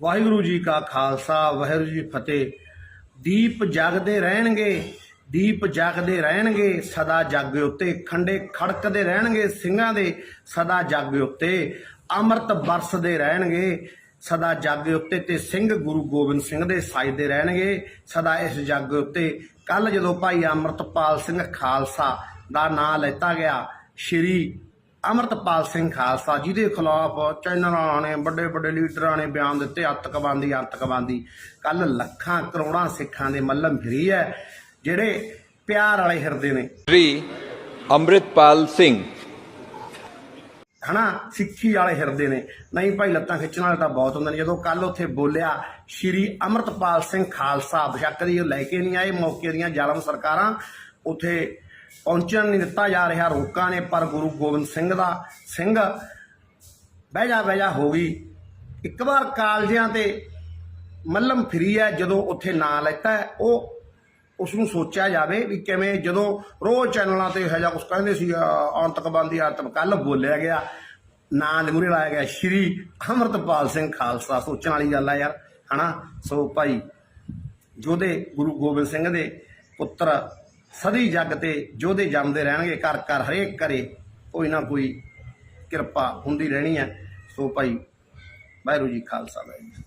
ਵਾਹਿਗੁਰੂ ਜੀ ਕਾ ਖਾਲਸਾ, ਵਾਹਿਗੁਰੂ ਜੀ ਫਤਿਹ। ਦੀਪ ਜਗਦੇ ਰਹਿਣਗੇ, ਦੀਪ ਜਗਦੇ ਰਹਿਣਗੇ, ਸਦਾ ਜੱਗ ਉੱਤੇ। ਖੰਡੇ ਖੜਕਦੇ ਰਹਿਣਗੇ ਸਿੰਘਾਂ ਦੇ, ਸਦਾ ਜੱਗ ਉੱਤੇ। ਅੰਮ੍ਰਿਤ ਬਰਸਦੇ ਰਹਿਣਗੇ, ਸਦਾ ਜੱਗ ਉੱਤੇ ਤੇ ਸਿੰਘ ਗੁਰੂ ਗੋਬਿੰਦ ਸਿੰਘ ਦੇ ਸਾਜਦੇ ਰਹਿਣਗੇ, ਸਦਾ ਇਸ ਜੱਗ ਉੱਤੇ। ਕੱਲ ਜਦੋਂ ਭਾਈ ਅੰਮ੍ਰਿਤਪਾਲ ਸਿੰਘ ਖਾਲਸਾ ਦਾ ਨਾਂ ਲੈਤਾ ਗਿਆ, ਸ਼੍ਰੀ ਅਮਰਤਪਾਲ ਸਿੰਘ ਖਾਲਸਾ ਜਿਹਦੇ ਖਿਲਾਫ ਚੈਨਲਾਂ ਨੇ ਵੱਡੇ ਵੱਡੇ ਲੀਡਰਾਂ ਨੇ ਬਿਆਨ ਦਿੱਤੇ ਆਤੰਕਵਾਦੀ ਆਤੰਕਵਾਦੀ। ਕੱਲ ਲੱਖਾਂ ਕਰੋੜਾਂ ਸਿੱਖਾਂ ਦੇ ਮੱਲਮ ਫਰੀ ਹੈ ਜਿਹੜੇ ਪਿਆਰ ਵਾਲੇ ਹਿਰਦੇ ਨੇ। ਸ਼੍ਰੀ ਅੰਮ੍ਰਿਤਪਾਲ ਸਿੰਘ। ਹਨਾ ਸਿੱਖੀ ਵਾਲੇ ਹਿਰਦੇ ਨੇ। ਨਹੀਂ ਭਾਈ ਲੱਤਾਂ ਖਿੱਚਣ ਵਾਲੇ ਤਾਂ ਬਹੁਤ ਹੁੰਦੇ ਨੇ। ਜਦੋਂ ਕੱਲ ਉੱਥੇ ਬੋਲਿਆ ਸ਼੍ਰੀ ਅਮਰਤਪਾਲ ਸਿੰਘ ਖਾਲਸਾ ਬਸ਼ੱਕ ਦੀ ਉਹ ਲੈ ਕੇ ਨਹੀਂ ਆਏ ਮੌਕੇ ਦੀਆਂ ਜ਼ਾਲਮ ਸਰਕਾਰਾਂ ਉੱਥੇ ਪਹੁੰਚਣ ਨਹੀਂ ਦਿੱਤਾ ਜਾ ਰਿਹਾ। ਰੋਕਾਂ ਨੇ ਪਰ ਗੁਰੂ ਗੋਬਿੰਦ ਸਿੰਘ ਦਾ ਸਿੰਘ ਬਹਿ ਜਾ ਬਹਿ ਜਾ ਹੋ ਗਈ। ਇੱਕ ਵਾਰ ਕਾਲਜਿਆਂ ਤੇ ਮੱਲਮ ਫਰੀ ਹੈ ਜਦੋਂ ਉੱਥੇ ਨਾਂ ਲੈਤਾ ਉਹ ਉਸ ਨੂੰ ਸੋਚਿਆ ਜਾਵੇ ਵੀ ਕਿਵੇਂ ਜਦੋਂ ਰੋਜ਼ ਚੈਨਲਾਂ ਤੇ ਇਹੋ ਜਿਹਾ ਕੁਝ ਕਹਿੰਦੇ ਸੀ ਅਹ, ਆਤੰਕਵਾਦੀ ਆਤਮ ਕੱਲ ਬੋਲਿਆ ਗਿਆ ਨਾਂ ਦੇ ਮੂਹਰੇ ਲਾਇਆ ਗਿਆ ਸ਼੍ਰੀ ਅਮਰਤਪਾਲ ਸਿੰਘ ਖਾਲਸਾ। ਸੋਚਣ ਵਾਲੀ ਗੱਲ ਆ ਯਾਰ ਹਨਾ? ਸੋ ਭਾਈ ਜੋਦੇ ਗੁਰੂ ਗੋਬਿੰਦ ਸਿੰਘ ਦੇ ਪੁੱਤਰ ਸਦੀ ਜੱਗ ਤੇ ਜੋਧੇ ਜੰਮਦੇ ਰਹਿਣਗੇ, ਘਰ ਘਰ ਹਰੇਕ ਘਰੇ ਕੋਈ ਨਾ ਕੋਈ ਕਿਰਪਾ ਹੁੰਦੀ ਰਹਿਣੀ ਹੈ। ਸੋ ਭਾਈ ਵਾਹਿਗੁਰੂ ਜੀ ਖਾਲਸਾ, ਵਾਹਿਗੁਰੂ ਜੀ